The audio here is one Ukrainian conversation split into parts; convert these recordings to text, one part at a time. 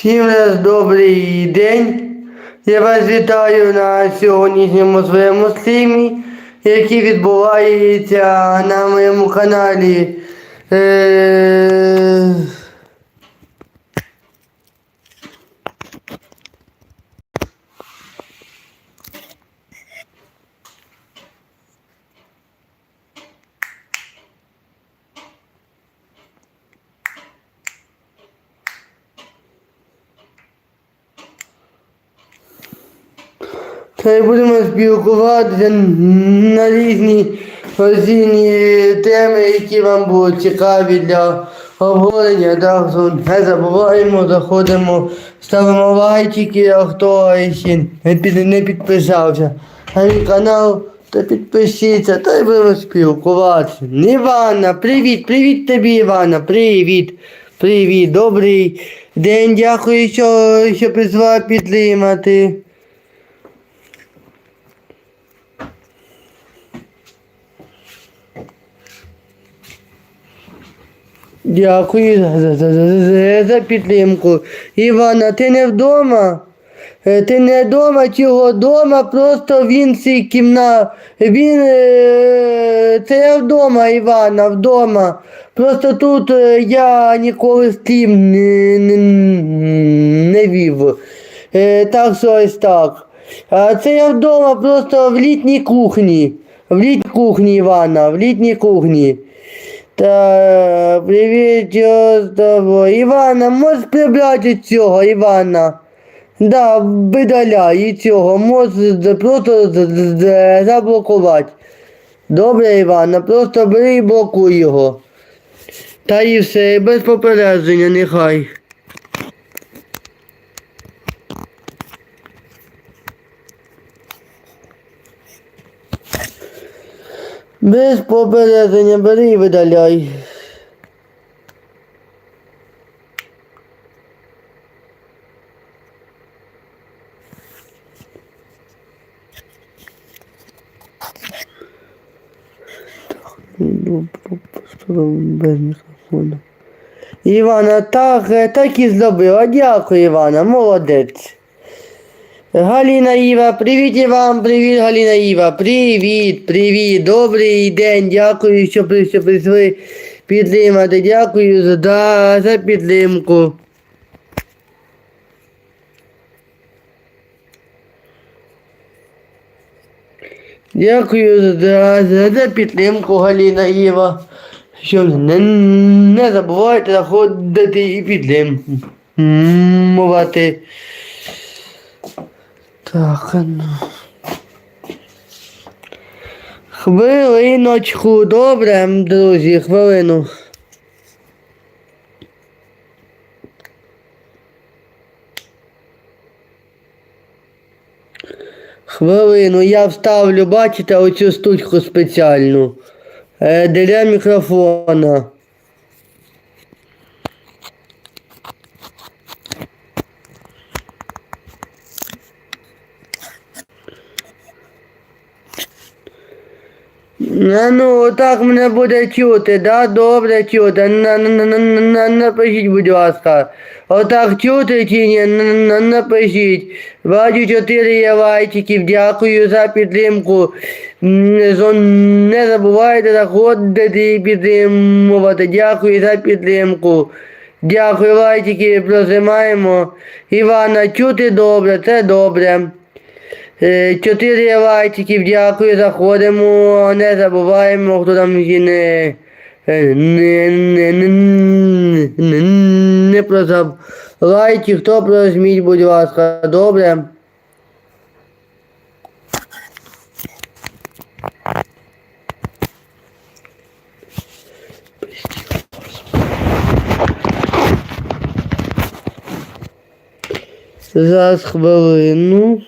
Всім раз добрий день. Я вас вітаю на сьогоднішньому своєму стрімі, який відбувається на моєму каналі. Та й будемо спілкуватися на різні осінні теми, які вам будуть цікаві для обговорення. Так, не забуваємо, заходимо, ставимо лайчики, а хто ще не, під, не підписався на мій канал, то підпишіться, та й будемо спілкуватися. Івана, привіт, привіт тобі, Івана, привіт. Привіт, добрий день, дякую, що, що призвав підтримати. Дякую за, за, за, за, підтримку. Івана, ти не вдома? Е, Ти не вдома, чого вдома, просто він цій кімна. Він е, це я вдома, Івана, вдома. Просто тут е, я ніколи стрім не, не, не вів. Так що ось так. А це я вдома просто в літній кухні. В літній кухні, Івана, в літній кухні. Та привіт, я з тобою? Івана, можеш прибрати цього, Івана? Да, видаляй і цього, можеш просто заблокувати. Добре, Івана, просто бери і блокуй його. Та і все, без попередження, нехай. Без попередження бери і видаляй. Без мікрофону. Івана, так, е, так і зробила. Дякую, Івана, молодець. Галіна Іва, привіт і вам, привіт, Галіна Іва, привіт, привіт, добрий день, дякую, що при- що прийшли підтримати, дякую за, да, за підтримку. Дякую за, за, за підтримку, Галіна Іва. Що не, не забувайте заходити і підтримувати. Так, ну. Хвилиночку, добре, друзі, хвилину. Хвилину, я вставлю, бачите, оцю штучку спеціальну е, для мікрофона. А ну, отак мене буде чути, да? Добре чути. На, на, на, на, на, напишіть, будь ласка. Отак чути чи ні? На, на, напишіть. Бачу чотири є лайчиків, дякую за підтримку. Не забувайте заходити і підтримувати. Дякую за підтримку. Дякую, лайчики, прожимаємо. Івана, чути добре, це добре. Е, Чотири лайчиків, дякую, заходимо, не забуваємо, хто там е, не, не, не, не, не прозав лайки, хто прожміть, будь ласка, добре. Зараз хвилину.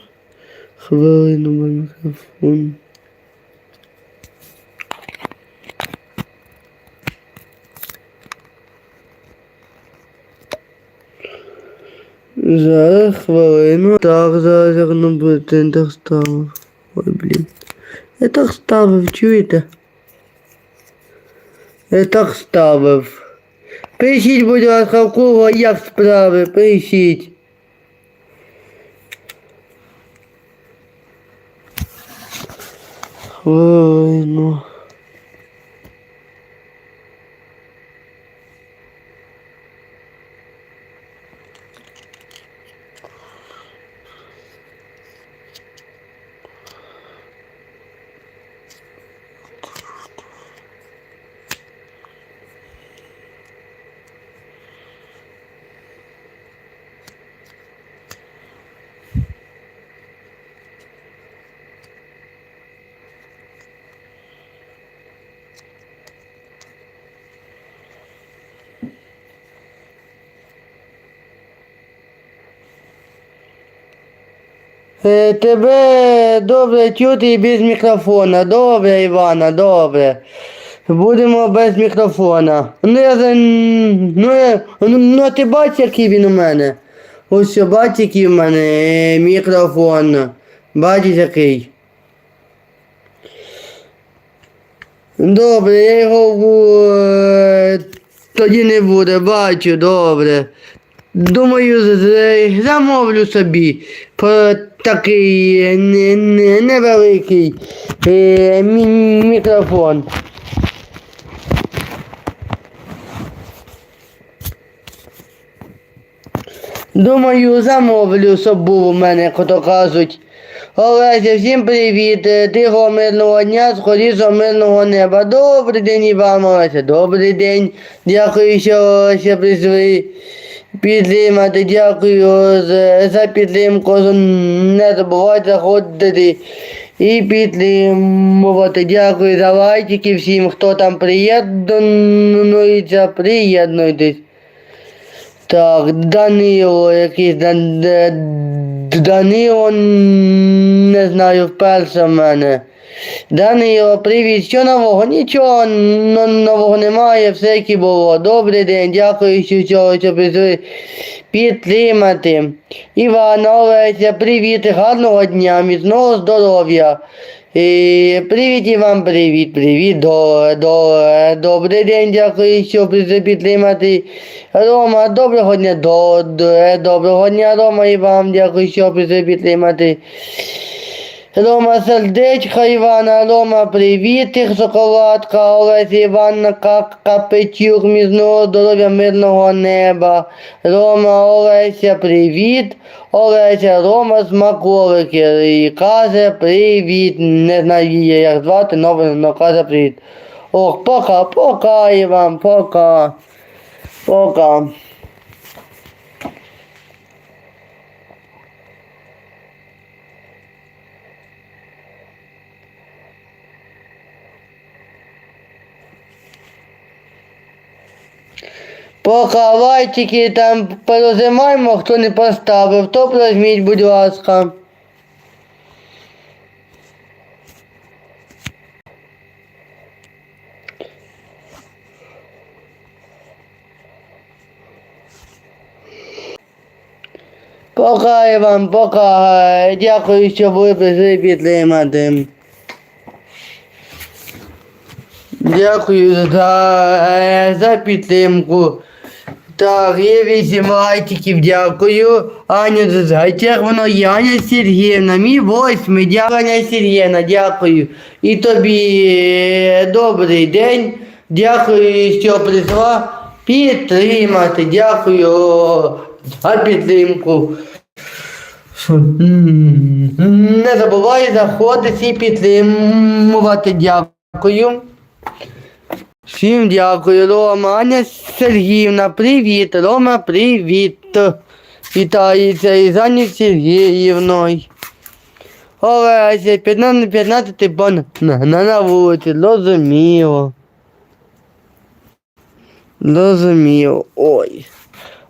Хвилину мій мікрофон. Зараз хвилину. Так, зараз як на бутинтах ставив. Ой, блін. Я так ставив, чуєте? Я так ставив. Пишіть, будь ласка, в кого як справи, пишіть. Ой, ну. Тебе добре чути і без мікрофона. Добре, Івана, добре. Будемо без мікрофона. Ну, я, ну, ну, ну ти бачиш, який він у мене? Ось бачиш, який в мене е, мікрофон. Бачиш, який? Добре, я його е, тоді не буде, бачу, добре. Думаю, замовлю собі такий е, не- не- невеликий е, мі- мікрофон. Думаю, замовлю, щоб був у мене, як то кажуть. Олеся, всім привіт. Е, Тихого мирного дня, скорішого мирного неба. Добрий день і вам, Олеся. Добрий день. Дякую, що прийшли підтримати. Дякую за, підтримку. Не забувайте заходити і підтримувати. Дякую за лайки всім, хто там приєднується, приєднуйтесь. Так, Данило якийсь Дан- Данило, не знаю, вперше в мене. Данило, привіт, що нового? Нічого но- нового немає, все як і було. Добрий день, дякую, що цього прийшли підтримати. Іван, Олеся, привіт, гарного дня, міцного здоров'я. І привіт і вам привіт, привіт, до, до, добрий день, дякую, що прийшли підтримати. Рома, доброго дня, до, до, доброго дня, Рома, і вам дякую, що прийшли підтримати. Рома сердечка Івана, Рома, привіт, тих шоколадка, Олеся Іванна, Ка- Капетюк, міцного здоров'я, мирного неба. Рома, Олеся, привіт. Олеся, Рома, смаколики. І каже, привіт. Не знаю як звати, но каже привіт. Ох, пока, пока, Іван, пока. Пока. Пока лайчики там порозимаємо, хто не поставив, то прожміть, будь ласка. Пока Іван, пока. Дякую, що ви прийшли підтримати. Дякую за, за підтримку. Так, є вісім лайків, дякую. Аня Зайчер, воно є Аня Сергіївна, мій восьмий, дякую, Аня Сергіївна, дякую. І тобі е, добрий день. Дякую, що прийшла підтримати. Дякую за підтримку. Не забувай заходити і підтримувати. Дякую. Всім дякую, Рома. Аня Сергіївна, привіт. Рома, привіт. Вітається із Ані Сергіївною. Олеся, 15, 15 бон на, на, на вулиці, зрозуміло. Зрозуміло. Ой.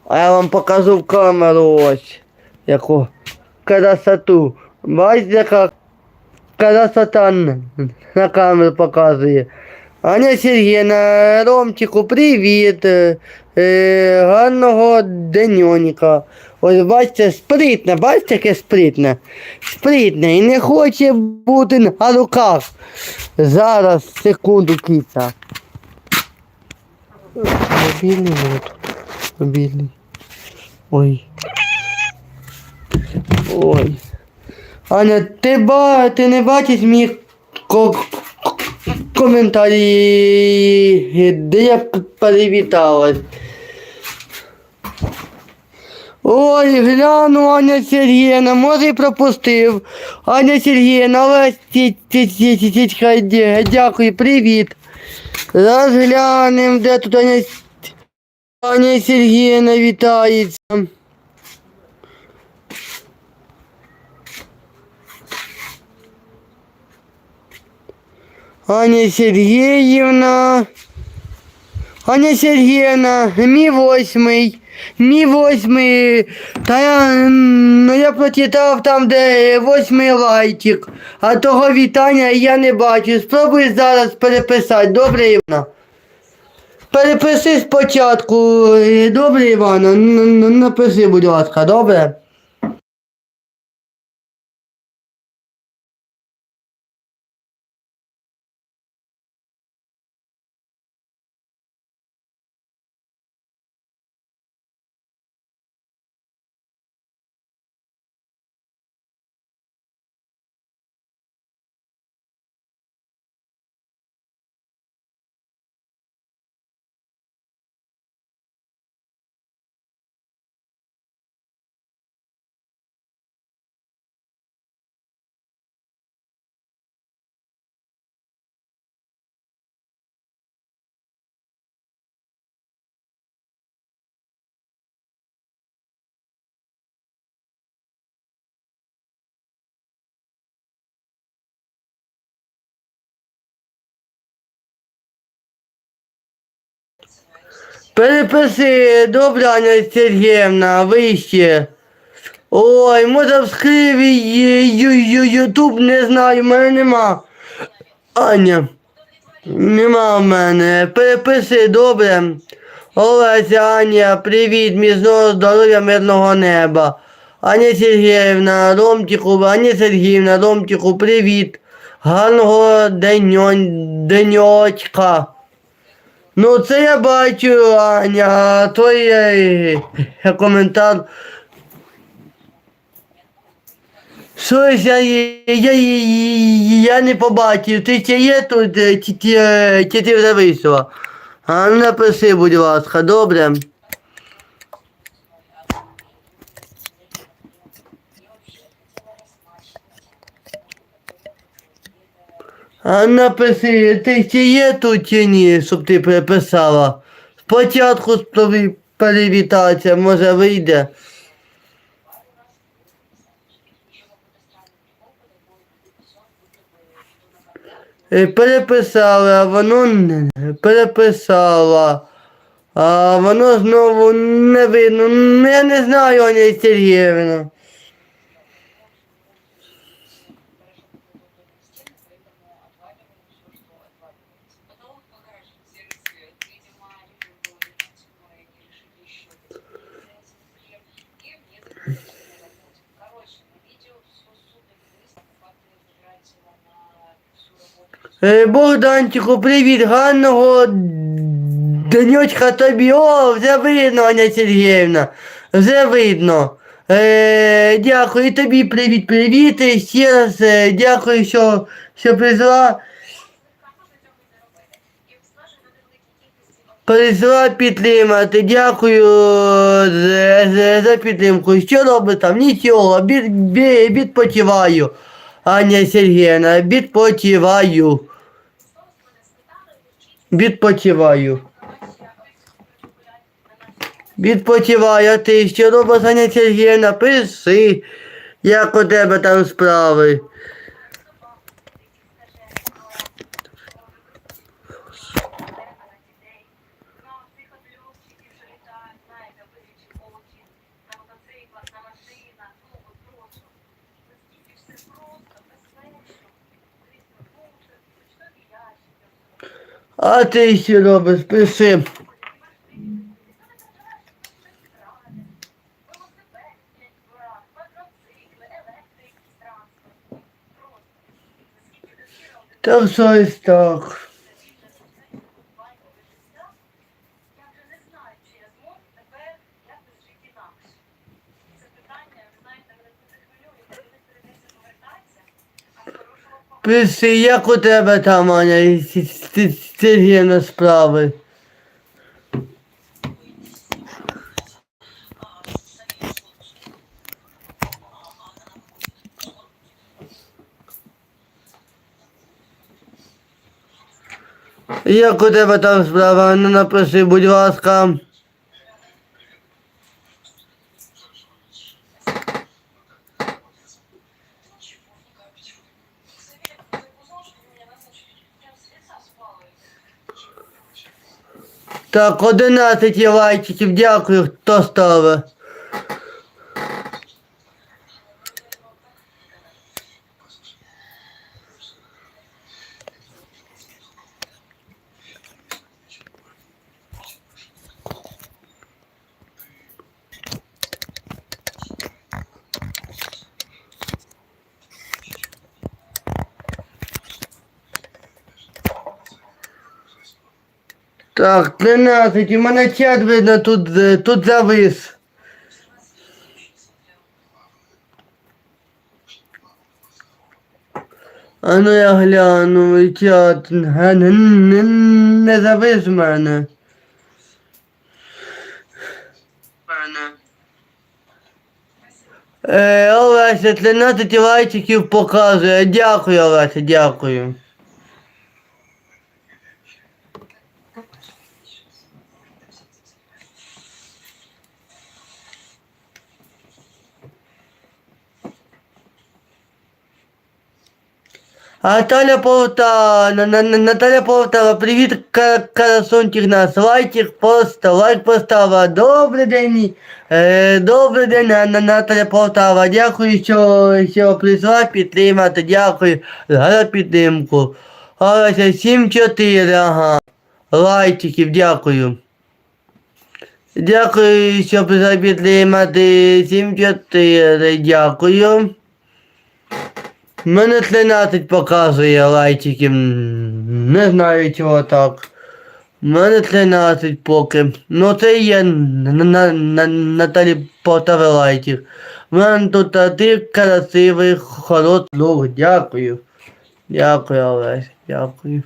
А я вам покажу в камеру ось. Яку красоту. Бачите, яка красота на, на камеру показує. Аня Сергіївна, Ромчику, привіт. Е, е, гарного деньоніка. Ось бачите, спритне, бачите, яке спритне? Спритне і не хоче бути на руках. Зараз, секунду, кіця. мобільний, тут мобільний. Ой. Ой. Аня, ти ба, ти не бачиш мій ко- коментарі, де я п- Ой, гляну, Аня Сергіївна, може і пропустив. Аня Сергіївна, але ті- ті- ті- ті- ті- хай дякую, привіт. Зараз глянем, де тут Аня, Аня Сергіївна вітається. Аня Сергіївна. Аня Сергіївна, мій восьмий. Мій восьмий. Та я, ну, я прочитав там, де восьмий лайтик. А того вітання я не бачу. Спробуй зараз переписати. Добре, Івана? Переписи спочатку. Е, Добре, Івана? Напиши, будь ласка, добре? Переписи, добре, Аня Сергіївна, вище. Ой, може в скриві Ютуб, не знаю, в мене нема. Аня, нема в мене. Переписи, добре. Олеся, Аня, привіт, міцного здоров'я, мирного неба. Аня Сергіївна, Ромтіку, Аня Сергіївна, Ромтіку, привіт. Гарного деньо... деньочка. Ну, це я бачу, Аня, а той е, е, коментар. Щось я, я, я, не побачив. Ти ще є тут, е, чи, ти вже вийшла? А ну, напиши, будь ласка, добре? А напиши, ти ще є тут чи ні, щоб ти переписала? Спочатку тобі перевітатися, може вийде. Е, Переписала, а воно не переписала. А воно знову не видно. Ну, Я не знаю, Аня Сергіївна. Богданчику, привіт, гарного денечка тобі. О, вже видно, Аня Сергіївна. Вже видно. Е, дякую тобі привіт, привіт. І ще раз е, дякую, що, що прийшла. Прийшла підтримати. Дякую за, за, за підтримку. Що робить там? Нічого, від, від, відпочиваю. Аня Сергіївна, відпочиваю. Відпочиваю. Відпочиваю, ти що робиш, Аня Сергіївна? напиши, як у тебе там справи. А ти що робиш, пиши. Так щось так. Пиши, як у тебе там, Аня, з- з справи? Як у тебе там справа? не напиши, будь ласка. Так, 11 лайчиків, дякую, хто ставив. Так, 13, у мене чат видно тут, е, тут завис. А ну я гляну, і чат не, завис в мене. Е, Олеся, 13 лайчиків показує. Дякую, Олеся, дякую. Наталя Полтава, На- На- На- Наталя Полтава, привіт, красунчик нас, лайчик просто, лайк поставила. Добрий день, е, добрий день, На- На- Наталя Полтава, дякую, що, що прийшла підтримати, дякую за підтримку. Олеся, 7-4, ага, лайчиків, дякую. Дякую, що прийшла підтримати, 7-4, дякую. Мене 13 показує лайчиків. М, Не знаю чого так. Мене 13 поки. Ну це є на, на, на, Наталі Полтави лайчик. У мене тут ти красивий, хороший друг. Дякую. Дякую, Олесь, дякую.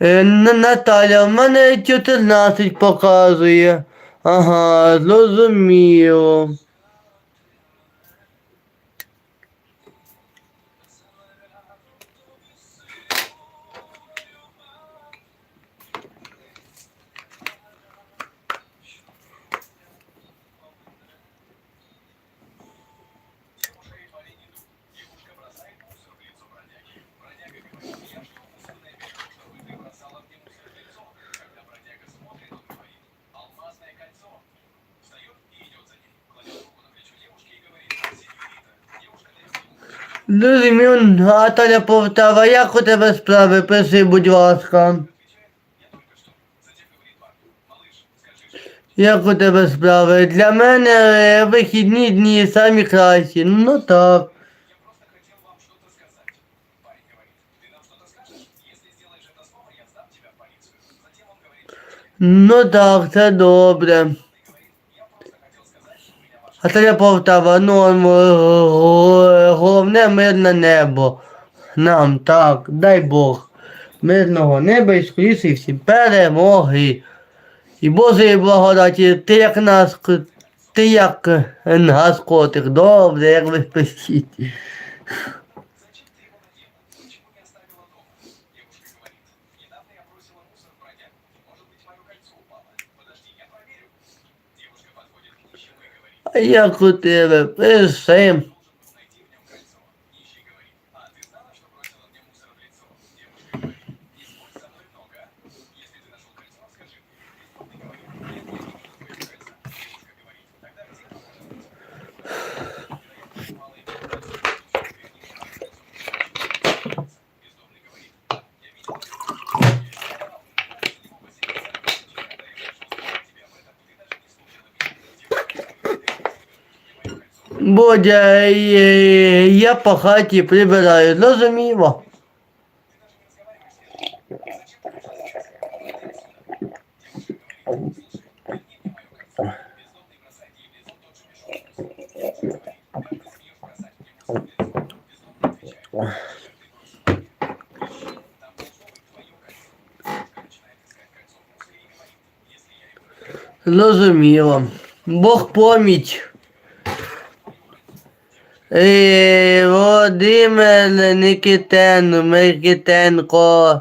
Е, Наталя, в мене 14 показує. Ага, зрозуміло. Зрозумів, Наталя Полтава, як у тебе справи? Пиши, будь ласка. Як у тебе справи? Для мене е, вихідні дні самі кращі. Ну так. Ну так, це добре. Наталя Полтава, ну головне мирне небо. Нам так, дай Бог. Мирного неба і скоріше всі перемоги. І Божої благодаті, ти як нас, ти як нас котик, добре, як ви пишіть. А як у тебе? буде, я по хаті прибираю. Розуміло. Розуміло. Бог помнить. Володимир Никитен, Микитенко.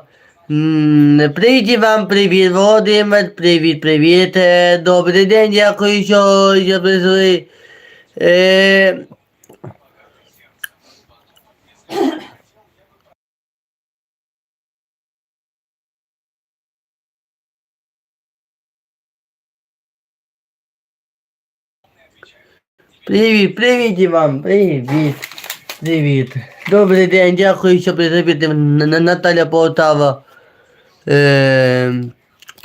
Прийді вам, привіт, Володимир, привіт, привіт. Е, Добрий день, дякую, що прийшли. Привіт, привіт вам, привіт. Привіт. Добрий день, дякую, що Н- Наталя Полтава. Е,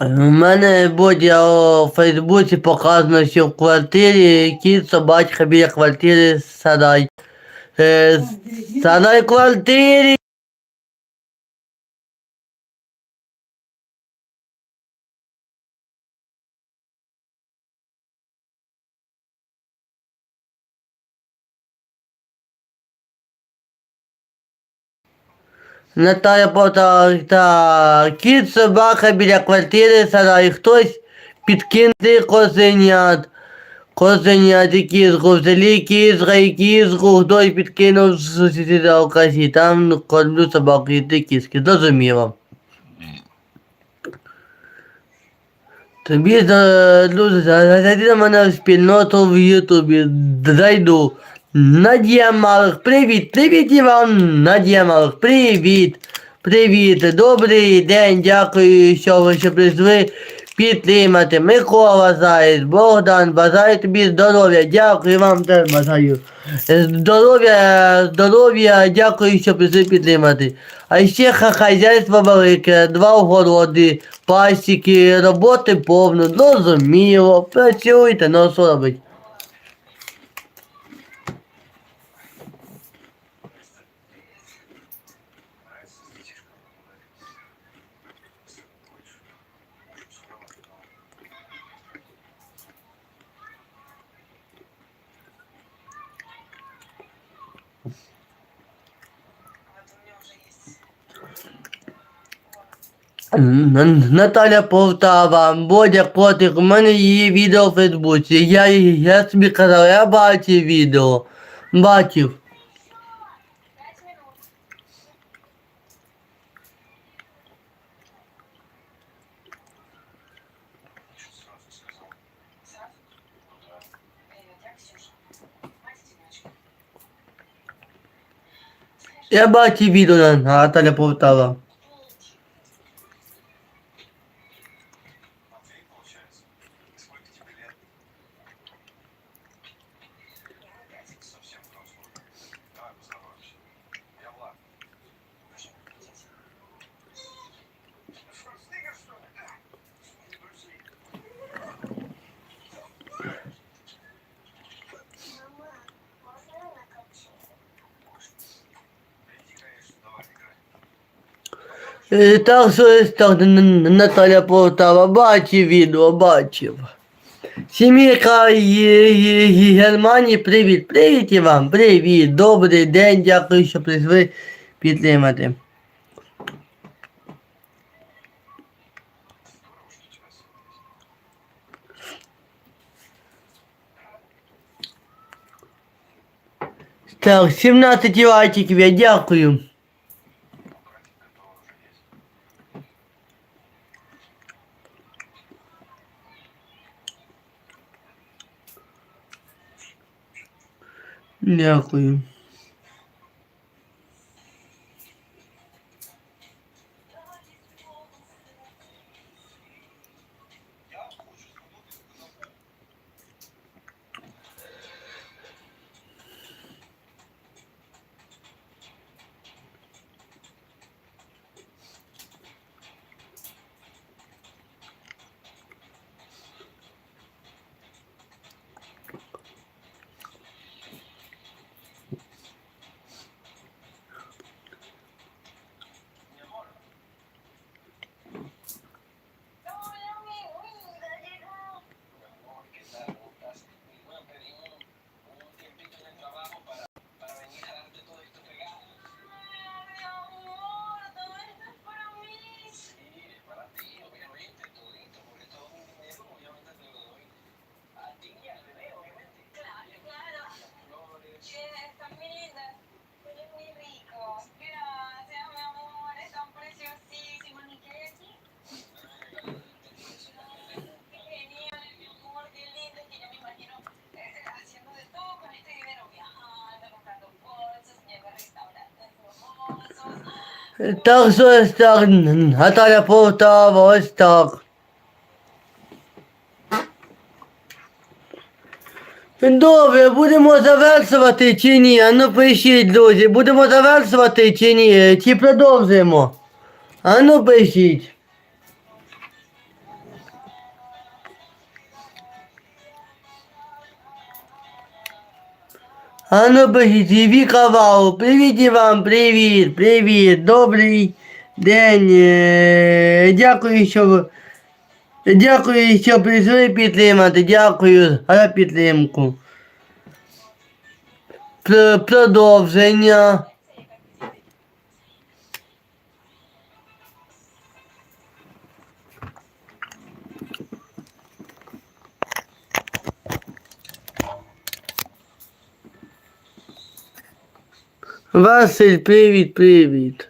у мене Бодя у Фейсбуці показано, що в квартирі кіт собачка біля квартири сарай. Е, сарай квартирі. Наталя Полтава, та кіт собака біля квартири сарай. Хтось підкинути козенят. Козенят і кізку, в селі кізка і кізку, хтось підкинув сусіда окасі. Там кормлю собаку і ти кізки. Зрозуміло. Тобі дуже зайди на мене в спільноту в Ютубі. Зайду. Надія Малих, привіт, привіт Іван, Надія Малих, привіт, привіт, добрий день, дякую, що ви ще прийшли підтримати. Микола Заєць, Богдан, бажаю тобі здоров'я, дякую вам теж бажаю. Здоров'я, здоров'я, дякую, що прийшли підтримати. А ще хазяйство велике, два огороди, пасіки, роботи повно, зрозуміло, працюйте, ну що робить. Наталя Полтава, Бодя Котик, у мене є відео в Фейсбуці. Я, я собі казав, я бачив відео. Бачив. Я бачив відео на Наталя Полтава. Так ось так Н- Н- Наталя Полтава, бачив відео, бачив. Є- Германії, привіт, привіт і вам, привіт, добрий день, дякую, що прийшли підтримати. Так, 17 лайків, я дякую. Дякую. Так що ось так, Наталя Полтава, ось так. Добре, будемо завершувати чи ні? А ну пишіть, друзі, будемо завершувати чи ні? Чи продовжуємо? А ну пишіть. А ну пишіть, Віка Вау, привіт і вам, привіт, привіт, добрий день. Е, Дякую, що. Дякую, що прийшли підтримати. Дякую за підтримку. Продовження. Василь, привіт, привіт.